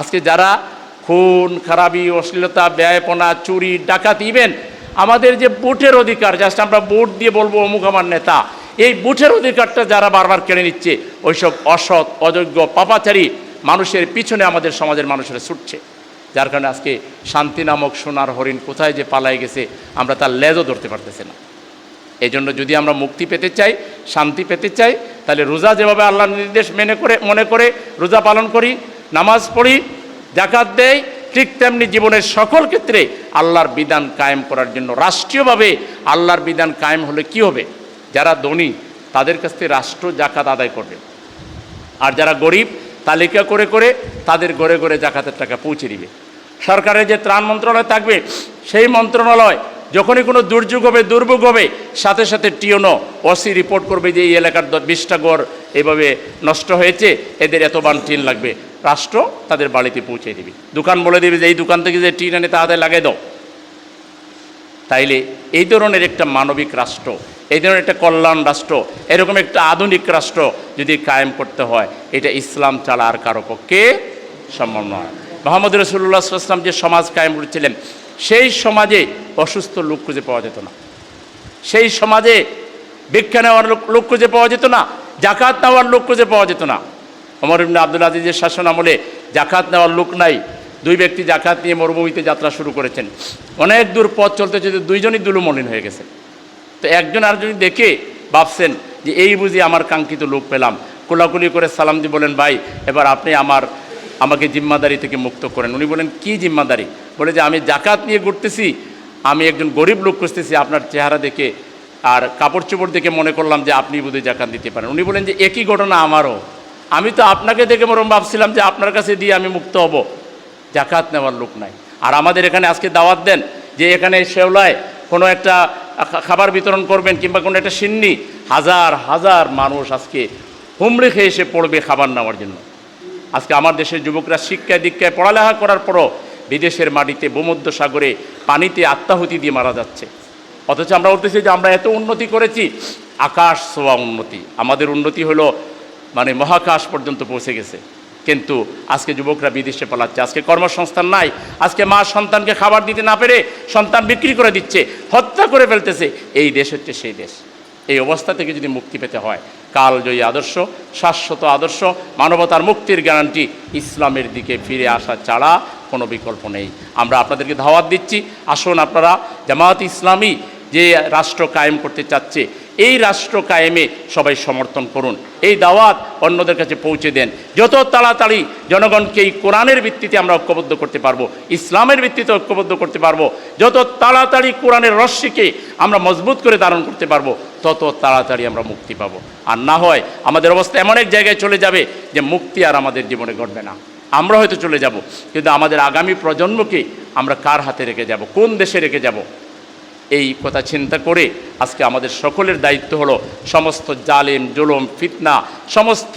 আজকে যারা খুন, খারাপি, অশ্লীলতা ব্যয়পনা চুরি, ডাকাতি ইভেন আমাদের যে বুটের অধিকার জাস্ট আমরা বুট দিয়ে বলব অমুক আমার নেতা, এই বুটের অধিকারটা যারা বারবার কেড়ে নিচ্ছে, ওইসব অসৎ, অযোগ্য, পাপাচারী মানুষের পিছনে আমাদের সমাজের মানুষেরা ছুটছে। যার কারণে আজকে শান্তি নামক সোনার হরিণ কোথায় যে পালায় গেছে, আমরা তার লেজও ধরতে পারতেছি না। এই জন্য যদি আমরা মুক্তি পেতে চাই, শান্তি পেতে চাই, তাহলে রোজা যেভাবে আল্লাহ নির্দেশ মেনে করে, মনে করে রোজা পালন করি নামাজ পড়ি জাকাত দেয় ঠিক তেমনি জীবনের সকল ক্ষেত্রে আল্লাহর বিধান কায়েম করার জন্য রাষ্ট্রীয়ভাবে আল্লাহর বিধান কায়েম হলে কি হবে? যারা ধনী, তাদের কাছ থেকে রাষ্ট্র জাকাত আদায় করবে। আর যারা গরিব, তালিকা করে করে তাদের ঘরে ঘরে জাকাতের টাকা পৌঁছে দিবে। সরকারের যে ত্রাণ মন্ত্রণালয় থাকবে, সেই মন্ত্রণালয় যখনই কোনো দুর্যোগ হবে, দুর্ভোগ হবে, সাথে সাথে টিওনো, ওসি রিপোর্ট করবে যে এই এলাকার বিশটা গড় এভাবে নষ্ট হয়েছে, এদের এত বান টিন লাগবে। রাষ্ট্র তাদের বাড়িতে পৌঁছে দিবে। দোকান বলে দেবে যে, এই দোকান থেকে যে টিন আনে তাড়াতাড়ি লাগিয়ে দাও। তাইলে এই ধরনের একটা মানবিক রাষ্ট্র, এই ধরনের একটা কল্যাণ রাষ্ট্র, এরকম একটা আধুনিক রাষ্ট্র যদি কায়েম করতে হয়, এটা ইসলাম ছাড়া আর কারও পক্ষে সম্ভব নয়। মোহাম্মদ রসুল্লাহ ইসলাম যে সমাজ কায়েম করেছিলেন, সেই সমাজে অসুস্থ লোক খুঁজে পাওয়া যেত না। সেই সমাজে ভিক্ষা নেওয়ার লোক খুঁজে পাওয়া যেত না জাকাত নেওয়ার লোক খুঁজে পাওয়া যেত না। অমর ইবনে আব্দুল আজিজের শাসন আমলে জাকাত নেওয়ার লোক নাই। দুই ব্যক্তি জাকাত নিয়ে মরুভূমিতে যাত্রা শুরু করেছেন। অনেক দূর পথ চলতে চলতে দুইজনই দুলুমলিন হয়ে গেছে। তো একজন আরেকজন দেখে ভাবছেন যে এই বুঝি আমার কাঙ্ক্ষিত লোক পেলাম। কোলাকুলি করে সালাম দিয়ে বলেন, ভাই, এবার আপনি আমার, আমাকে জিম্মাদারি থেকে মুক্ত করেন। উনি বলেন, কি জিম্মাদারি? বলে যে, আমি জাকাত নিয়ে ঘুরতেছি, আমি একজন গরিব লোক খুঁজতেছি, আপনার চেহারা দেখে আর কাপড় চোপড় দেখে মনে করলাম যে আপনি বোধহয় জাকাত দিতে পারেন। উনি বলেন যে, একই ঘটনা আমারও। আমি তো আপনাকে দেখে মরম ভাবছিলাম যে আপনার কাছে দিয়ে আমি মুক্ত হব। জাকাত নেওয়ার লোক নাই। আর আমাদের এখানে আজকে দাওয়াত দেন যে এখানে শেওলায় কোনো একটা খাবার বিতরণ করবেন কিংবা কোনো একটা সিন্নি, হাজার হাজার মানুষ আজকে হুমড়ে খেয়ে এসে পড়বে খাবার নেওয়ার জন্য। আজকে আমার দেশের যুবকরা শিক্ষায়, দীক্ষায় পড়ালেখা করার পরও বিদেশের মাটিতে ভূমধ্য সাগরে পানিতে আত্মাহুতি দিয়ে মারা যাচ্ছে। অথচ আমরা বলতেছি যে আমরা এত উন্নতি করেছি, আকাশ সোয়া উন্নতি। আমাদের উন্নতি হলো মানে মহাকাশ পর্যন্ত পৌঁছে গেছে। কিন্তু আজকে যুবকরা বিদেশে পালাচ্ছে, আজকে কর্মসংস্থান নাই, আজকে মা সন্তানকে খাবার দিতে না পেরে সন্তান বিক্রি করে দিচ্ছে, হত্যা করে ফেলতেছে, এই দেশ হচ্ছে সেই দেশ। এই অবস্থা থেকে যদি মুক্তি পেতে হয়, কালজয়ী আদর্শ, শাশ্বত আদর্শ, মানবতার মুক্তির গ্যারান্টি ইসলামের দিকে ফিরে আসা ছাড়া কোনো বিকল্প নেই। আমরা আপনাদেরকে ধাওয়াত দিচ্ছি, আসুন আপনারা জামাত ইসলামী যে রাষ্ট্র কায়েম করতে চাচ্ছে এই রাষ্ট্র কায়েমে সবাই সমর্থন করুন। এই দাওয়াত অন্যদের কাছে পৌঁছে দেন। যত তাড়াতাড়ি জনগণকে এই কোরআনের ভিত্তিতে আমরা ঐক্যবদ্ধ করতে পারব, ইসলামের ভিত্তিতে ঐক্যবদ্ধ করতে পারব, যত তাড়াতাড়ি কোরআনের রশ্মিকে আমরা মজবুত করে ধারণ করতে পারব, তত তাড়াতাড়ি আমরা মুক্তি পাবো। আর না হয় আমাদের অবস্থা এমন এক জায়গায় চলে যাবে যে মুক্তি আর আমাদের জীবনে ঘটবে না। আমরা হয়তো চলে যাব, কিন্তু আমাদের আগামী প্রজন্মকে আমরা কার হাতে রেখে যাব? কোন দেশে রেখে যাব? এই কথা চিন্তা করে আজকে আমাদের সকলের দায়িত্ব হলো সমস্ত জালেম, জুলুম, ফিতনা, সমস্ত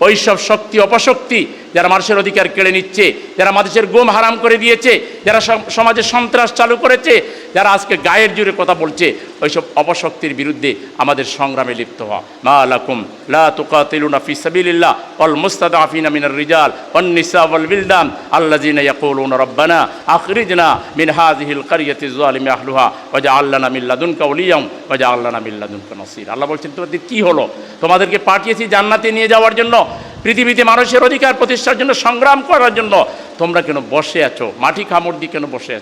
ওইসব শক্তি, অপশক্তি যারা মানুষের অধিকার কেড়ে নিচ্ছে, যারা মানুষের গোম হারাম করে দিয়েছে, যারা সমাজে সন্ত্রাস চালু করেছে, যারা আজকে গায়ের জুড়ে কথা বলছে, ওইসব অপশক্তির বিরুদ্ধে আমাদের সংগ্রামে লিপ্ত হওয়া। মা লাকুম, লা তুকাতিলুনা ফি সাবিলিল্লাহ, ওয়াল মুস্তাদাফিনা মিনার রিজাল, ওয়ান নিসা ওয়াল বিলদান আল্লাযিনা ইয়াকুলুনা রাব্বানা, আখরিজনা মিন হাযিহিল কারিয়াতি যালিমি আহলুহা, ওয়াজআল লানা মিন লাদুনকা ওলিয়াম ওয়াজআল লানা মিন লাদুনকা নাসীর। আল্লাহ বলছেন, তোমাদের কি হলো? তোমাদেরকে পাঠিয়েছি জান্নাতে নিয়ে যাওয়ার জন্য। পৃথিবীতে মানুষের অধিকার প্রতিষ্ঠার জন্য, সংগ্রাম করার জন্য তোমরা কেন বসে আছো? মাটি কামড় দিয়ে কেন বসে আছো?